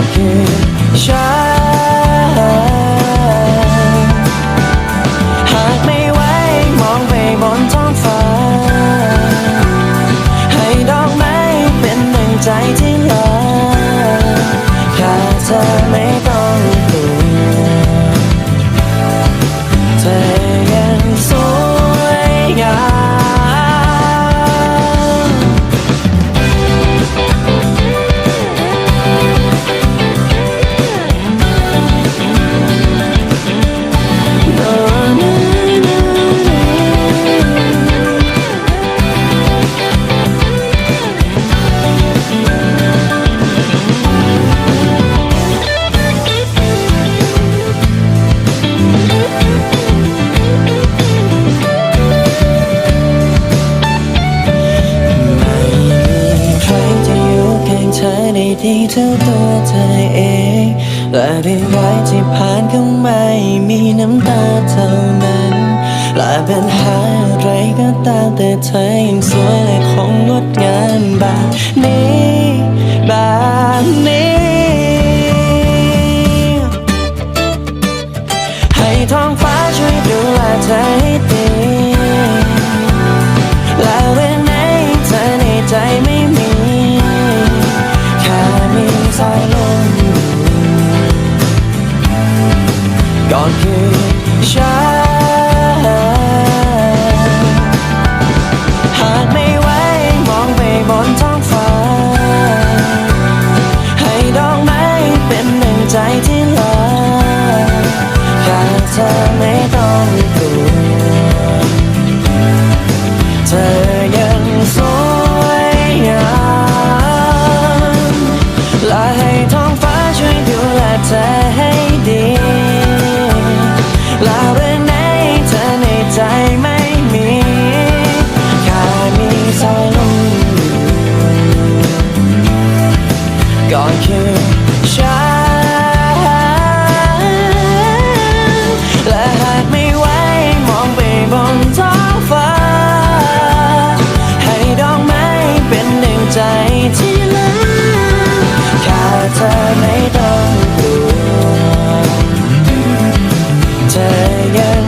ก็คือฉันหากไม่ไหวมองไปบนท้องฟ้า ให้ดอกไม้เป็นดั่งใจที่เหลอแค่เธอไม่ต้อง ด้ดีเท่าตัวเธอเอง และเรื่องร้ายที่ผ่านเข้ามามีน้ำตาเท่านั้น และปัญหาอะไรก็ตามแต่เธอยังสวยและคงงดงามแบบนี้แบบนี้ ให้ท้องฟ้าช่วยดูแลเธอให้ดีและเรื่องไหนเธอในใจไม่ ก็คือฉันหากไม่ไหวมองไปบนท้องฟ้า ให้ดอกไม้เป็นหนึ่งใจที่ลอแค่เธอไม่ต้องกลัวเธอยังสวยงามและให้ท้องฟ้าช่วยดูแลเธอ ฉัน และหากไม่ไหวมองไปบนท้องฟ้า ให้ดอกไม้เป็นหนึ่งใจที่เลือแค่เธอไม่ต้องกลัวเธยัง